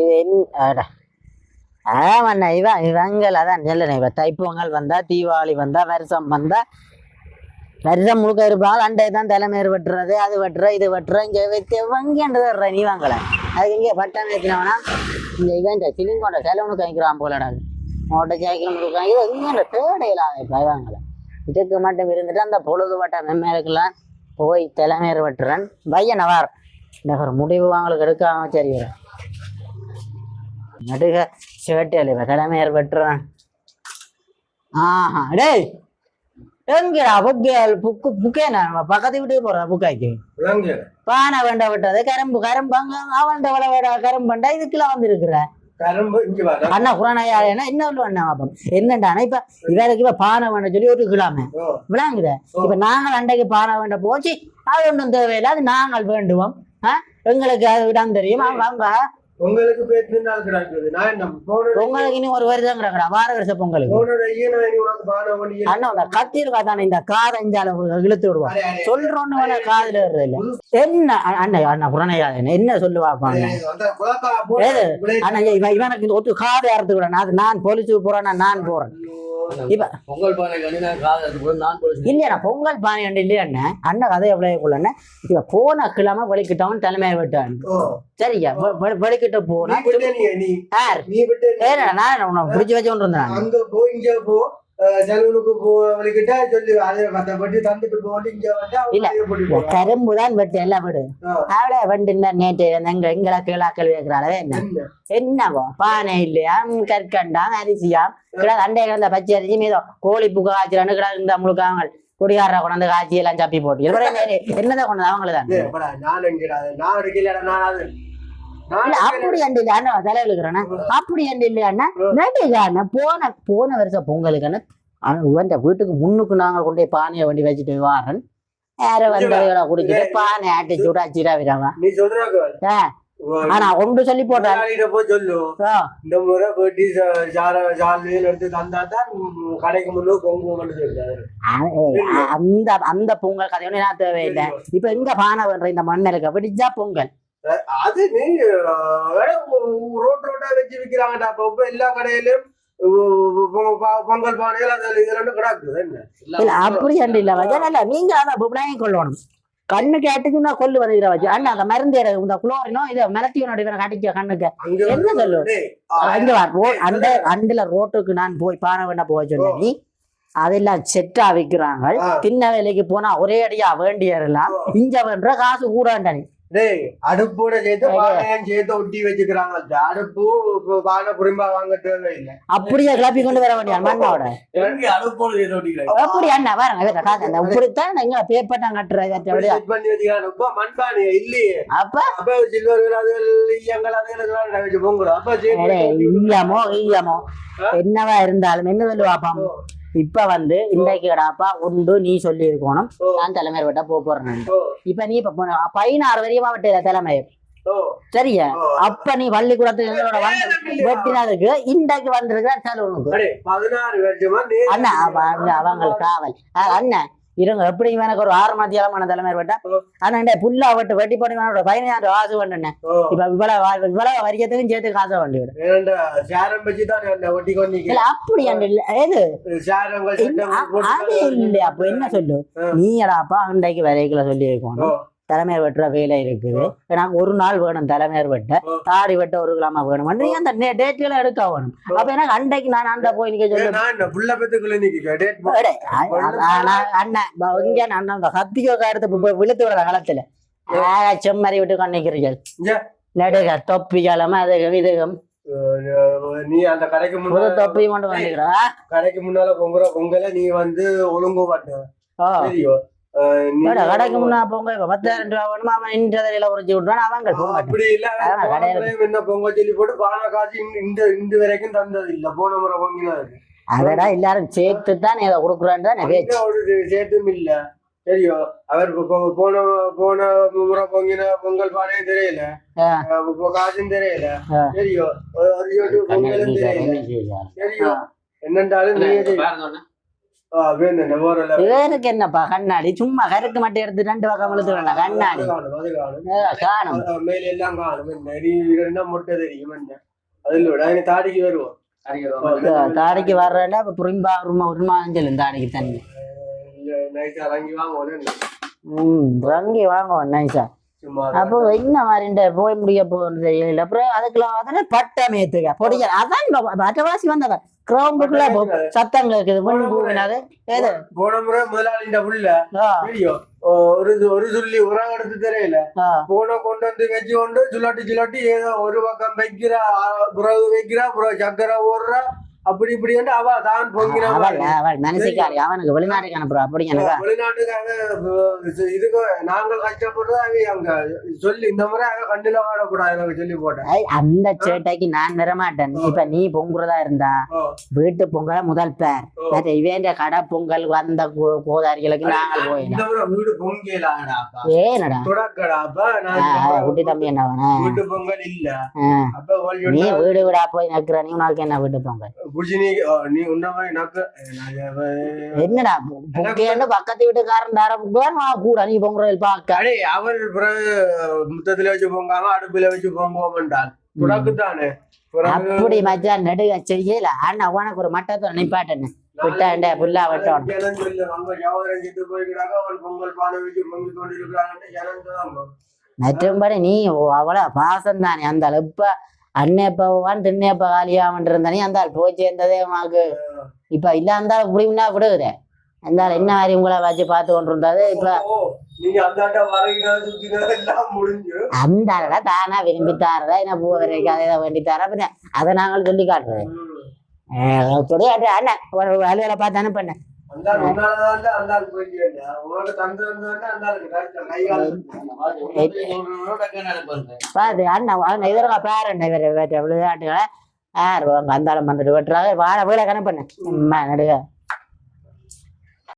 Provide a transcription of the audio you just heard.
இது என்ன ஆமாண்ணா இவன் இவங்கள் அதான் சொல்லணும் இவன் தைப்பொங்கல் வந்தா தீபாவளி வந்தால் வருஷம் வந்தால் வருஷம் முழுக்க இருப்பாங்க அண்டை தான் தலைமையர் வெட்டுறது அது வெட்டுற இது வெட்டுற இங்கே வைத்து வங்கின்றது வர்ற நீ வாங்கல அதுக்கு இங்கே பட்டம் ஏற்றினவனா இங்கே இவன் சிலிங்கோட செலவனுக்கு வாங்கிக்கிறான் போலடா மோட்டை சைக்கிள் முழுக்க இது இங்கே தேடையிலாம் இப்போ இதுக்கு மட்டும் இருந்துட்டு அந்த பொழுது வட்ட மெம்மேருக்கெல்லாம் போய் தலைமையர் வெட்டுறேன் பையன் வார் இந்த ஒரு முடிவு அவங்களுக்கு எடுக்காம சரி வரேன் நடுக சேட்டையில் தலைமையர் வெட்டுறான் ஆஹா டேய் எங்கடா புக்கேல் புக்கு புக்கேனா பக்கத்து வீட்டுக்கு போறா புக்காய்க்கு பானை வேண்ட விட்டது கரும்பு கரும்பு அங்க அவன்ட விட விட கரும்புண்டா இதுக்கெல்லாம் வந்திருக்கிற. அண்ணா குரானையா என்ன என்ன அண்ணா பாப்போம் என்னண்டானா இப்ப இவருக்கு இப்ப பானை வேண்ட சொல்லி ஒரு கிளாமே ஓ. விளங்குத இப்ப நாங்கள் அண்டைக்கு பானை வேண்ட போச்சு அது ஒன்றும் தேவையில்லை அது நாங்கள் வேண்டுவோம்? எங்களுக்கு அது இடம் தெரியும். அவங்க உங்களுக்கு பேத்து நாள் கிடக்குது. நான் என்ன போன உங்களுக்கு இன்னும் ஒரு வருஷம் வார வருஷ பொங்கலுக்கு. போன ஐயனா நீ உனக்கு பான பண்ணி அண்ணா கத்தி இருக்கா தானே இந்த காதை இஞ்சால இழுத்து விடுவான். சொல்றோன்னு வேணா காதுல வருது இல்ல. என்ன அண்ணா அண்ணா புறணையாத என்ன சொல்லு பாப்பாங்க அந்த குழப்பா ஏது? அண்ணா இவன் இவனுக்கு ஒத்து காதை அறுத்து விட அது நான் போலீஸுக்கு போறேன் நான் போறேன். இப்ப பொங்கல் இல்லையா பொங்கல் பானை அண்டு இல்லையா அண்ணன் அண்ணன் கதை எவ்வளவு கொள்ளண்ணே இப்ப போன கிழமை வெளிக்கிட்டவன் தலைமையை விட்டான். ஓ. சரியா? வெளிக்கிட்ட நீ போனா விட்டு நீ நீ. யார்? நான் உன்னை பிடிச்சி வச்சு கொண்டு இருந்தேன் போ வலிக்கிட்ட சொல்லி அதை மத்தபடி தந்துட்டு போட்டு இங்க வந்து. கரும்பு தான் வெட்டு எல்லாம் விடு. அவளே வண்டு நேற்று எங்க எங்களை கீழாக்கள் வைக்கிறாளவே என்ன என்ன? என்னவோ பானை இல்லையா ம், கற்கண்டா அரிசியா கிடா அண்டை கிடந்த பச்சை அரிசி மீதோ கோழி புக்க காய்ச்சலான்னு கிடா இந்த முழுக்காங்க குடிகார கொண்டாந்து காய்ச்சி எல்லாம் சப்பி போட்டு என்னதான் கொண்டது அவங்கள தான் டேய், போடா, நான்? நான் அப்படி அண்டு இல்ல அண்ணா தலையில இருக்கிறேன்னா அப்படி அண்டு இல்லையாண்ணா நட்டுக்காண்ணா போன போன வருஷம் பொங்கலுக்குன்னு இவன் வீட்டுக்கு முன்னுக்கு நாங்க கொண்டு போய் பானையை வண்டி வச்சுட்டு வாரன். யார வந்தவங்கள குடிச்சிட்டு பானை ஆட்டி சுடா சிரா விடாம. நீ சொல்றாங்க ஆ, ஆனா ஒன்று சொல்லி போட்டான் இந்த முறை போயிட்டு எடுத்து தந்தா தான் கடைக்கு முன்னு அ- அந்த அந்த பொங்கல் கதை நான் தேவையில்லை. இப்ப எங்க பானை பண்ற இந்த மண்ணலுக்கு பிடிச்சா பொங்கல். அது நீ ரோட் ரோட்டா வச்சு விக்கிறாங்கடா. அப்ப இப்ப எல்லா கடையிலும் பொங்கல் பானைகள் அது இதெல்லாம் கிடக்குது. என்ன? இல்ல அப்படி இல்ல வச்சா இல்ல நீங்க அதான் பிள்ளைங்க கொள்ளணும். கண்ணு கேட்டுச்சுன்னா கொல்லு வந்துக்கிற வச்சு அண்ணா அந்த மருந்து இந்த குளோரினோ இதை மிளத்தியோட இவனை கட்டிக்க கண்ணுக்கு. என்ன சொல்லு? அங்க அந்த அண்டுல ரோட்டுக்கு நான் போய் பானை வேண்ட போக சொன்னேன். நீ அதெல்லாம் செட்டா விக்கிறாங்க. ஆ. சின்ன வேலைக்கு போனா ஒரே அடியா வேண்டியதெல்லாம் இங்க வேண்ட காசு கூடாண்டா நீ. டேய் அடுப்போட சேர்த்து பானையும் சேர்த்து ஒட்டி வச்சுக்கிறாங்க அடுப்பு பானை புரிம்பா வாங்க தேவையில்லை. அப்படியே கிளப்பி கொண்டு வர வேண்டிய மண்ணோட அடுப்போடு ஏதோ ஓட்டிக்கிறாங்க அப்படி அண்ணா? காசு அந்த இப்படித்தான் எங்க பேப்பர் நான் கட்டுறது பண்ணி வச்சுக்கிறாங்க இப்ப மண்பானை இல்லையே. அப்ப? அப்ப சில்வர் அதுகள் ஈயங்கள் அதுகள் வச்சு பொங்கல் அப்ப சேர்த்து ஈயமோ ஈயமோ. என்னவா இருந்தாலும் என்ன சொல்லுவாப்பாம் இப்ப வந்து இன்றைக்கு கடாப்பா உண்டு நீ சொல்லி இருக்கணும். நான் தலைமையர் விட்ட போக போறேன் இப்ப நீ இப்ப பதினாறு வரையுமா விட்ட தலைமையர் சரியா. அப்ப நீ பள்ளிக்கூடத்துக்கு எங்களோட வெட்டினதுக்கு இன்றைக்கு வந்திருக்கிற நீ அண்ணா அவ- அவங்க காவல் அண்ணன் இருங்க எப்படி எனக்கு ஒரு ஆறு மத்தியாலமான தலைமையர் விட்டா ஓ. ஆனா புல்லா விட்டு வெட்டி போட்டு வேணோட பதினாயிரம் காசு வேண்டுண்ணே இப்ப இவ்வளவு இவ்வளவு வரியத்துக்கும் சேர்த்து காசை வேண்டி விடு ஏன்டா, சேரம் வச்சு தான் அந்த ஒட்டி கொண்டு இல்ல நிக்கிறேன். அப்படி ஏது அது இல்ல அப்ப என்ன சொல்லு. நீ எடாப்பா அண்டைக்கு வரைகளை சொல்லி இருக்கணும் ஓ, தலைமையர் வெட்டுற வேலை இருக்குது. எனக்கு ஒரு நாள் வேணும் தலைமையர் வெட்ட. தாடி வெட்ட ஒரு கிழமை வேணும்? நீ அந்த டேட்டுகளை எடுக்க வேணும். அப்ப எனக்கு அண்டைக்கு நான் அண்டை போய் ஆனா அண்ணன் இங்க கத்தியோக்க எடுத்து இப்ப விழுத்து விடுற காலத்துல. செம்மறி விட்டு கண்ணிக்கிறீர்கள். நடுக தொப்பி கிழமை அதுகம் இதுகம் நீ அந்த கடைக்கு முன்னால தொப்பி கொண்டு வந்துக்கிறா கடைக்கு முன்னால பொங்குற பொங்கல நீ வந்து ஒழுங்கு மாட்ட கடைக்கு முன்னா போங்க இப்ப பத்தாயிரம் ரூபா வேணுமா? அவன் இன்றதில உரைச்சி விட்டுறான் அவங்க. அப்படி இல்ல என்ன பொங்கல் சொல்லி போட்டு பானை காய்ச்சி இந்த- இந்த வரைக்கும் தந்தது இல்ல. போன முறை பொங்கினது அதடா எல்லாரும் சேர்த்து தான் இதை கொடுக்குறான்னு தான் ஒரு சேர்த்தும் இல்ல. தெரியும் அவர் போன போன முறை பொங்கின பொங்கல் பானையும் தெரியல. ஆ. அஹ் இப்ப காசும் தெரியல. ஆ. தெரியும் ஒரு ஒரு ஈட்டு பொங்கலும் தெரியல. தெரியும் என்னண்டாலும் நீ எது- பாருங்க அண்ணா. ஆ, வேணும். வேற இவருக்கு என்னப்பா கண்ணாடி? சும்மா கருக்கு மட்டும் எடுத்து ரெண்டு பக்கம் இழுத்து வேண்டாம் கண்ணாடி காணும் அது காணும். முட்டை தெரியும் என்ன அதில் விட நீ தாடிக்கு வருவோம். தாடிக்கு வர்றேன்னா இப்ப புரிம்பா உருமா உருமா சொல்லும் தாடிக்கு தண்ணி. வாங்கி வாங்குவோம் ம் ரங்கி வாங்குவோம் நைஸா சும்மா அப்போ என்ன மாதிரி போய் முடிய போகிறது தெரியல. அப்புறம் அதுக்குள்ள அதனே பட்டம் ஏத்துக்க பொடிக்க அதான் மற்றவாசி வந்தவன். கிரவுண்டுக்குள்ள சத்தம் கேக்குது. மண் பூவினாது ஏது போன முறை முதலாளின்ற புள்ள தெரியும் ஒரு ஒரு சொல்லி உரம் எடுத்து தெரியல. போன கொண்டு வந்து வச்சு கொண்டு சுலாட்டி சுலாட்டி ஏதோ ஒரு பக்கம் வைக்கிறா புறவு வைக்கிறா புறவு சக்கரை ஓடுறா அப்படி இப்படி அவ தான் பொங்கின அவள் மனசிக்காரி. அவனுக்கு வெளிநாட்டுக்கு அனுப்புறா. அப்படி எனக்கு வெளிநாட்டுக்காக இதுக்கு நாங்கள் கஷ்டப்படுறது அவ அங்க சொல்லி இந்த முறை அவ கண்டில வாடக்கூடாது எனக்கு சொல்லி போட்டேன். அந்த சேட்டைக்கு நான் வரமாட்டேன் இப்ப நீ பொங்குறதா இருந்தா வீட்டு பொங்கல முதல் பேர். இவேண்ட கடை பொங்கல் வந்த கோதாரிகளுக்கு நாங்கள் போயிடலாம். வீடு பொங்கலாடாப்பா ஏனடா? தொடக்கடாப்பா குட்டி தம்பி என்ன? வீட்டு பொங்கல் இல்ல. அப்ப நீ வீடு வீடா போய் நக்குற நீ உனக்கு என்ன வீட்டு பொங்கல்? என்னடா பொங்கேன்னு பக்கத்து வீட்டுக்காரன் தார பொங்கல் கூட நீ பொங்கல் பார்க்க அடே அவர் முத்தத்துல வச்சு பொங்காம அடுப்புல வச்சு பொங்குவோம் என்றால் தொடக்குத்தானே பிறகு அப்படி மச்சான் நடுக செய்யல ஆனா உனக்கு ஒரு மட்டத்தை நிப்பாட்டன்னு விட்டாண்ட புல்லா வெட்டோம். மற்றும்படி நீ அவ்வளவு பாசம் தானே அந்த ஆளு இப்ப அண்ணப்பவான் திண்ணப்ப காலியாமன் இருந்த நீ அந்த ஆள் போய் சேர்ந்ததே உனக்கு. இப்ப இல்ல அந்த ஆள் புடிமுன்னா விடுகுற. அந்த ஆள் என்ன மாதிரி உங்களை வச்சு பார்த்து கொண்டு இருந்தது இப்ப அந்த ஆளை தானா விரும்பி தாரதா என்ன பூ வரைக்கும் அதை வேண்டி தர பின்ன அதை நாங்கள் சொல்லி. சொல்லியாட்டு அண்ணன் ஒரு வேலையில பார்த்து அனுப்பண்ண கால் பாத்து அண்ணன் அண்ணன் இதற்கு பேரண்ட இவர் விளையாட்டுகளை யார் அந்த ஆளை வந்துட்டு வெட்டுறாங்க வாழ வீட கணக்கு பண்ண நடுக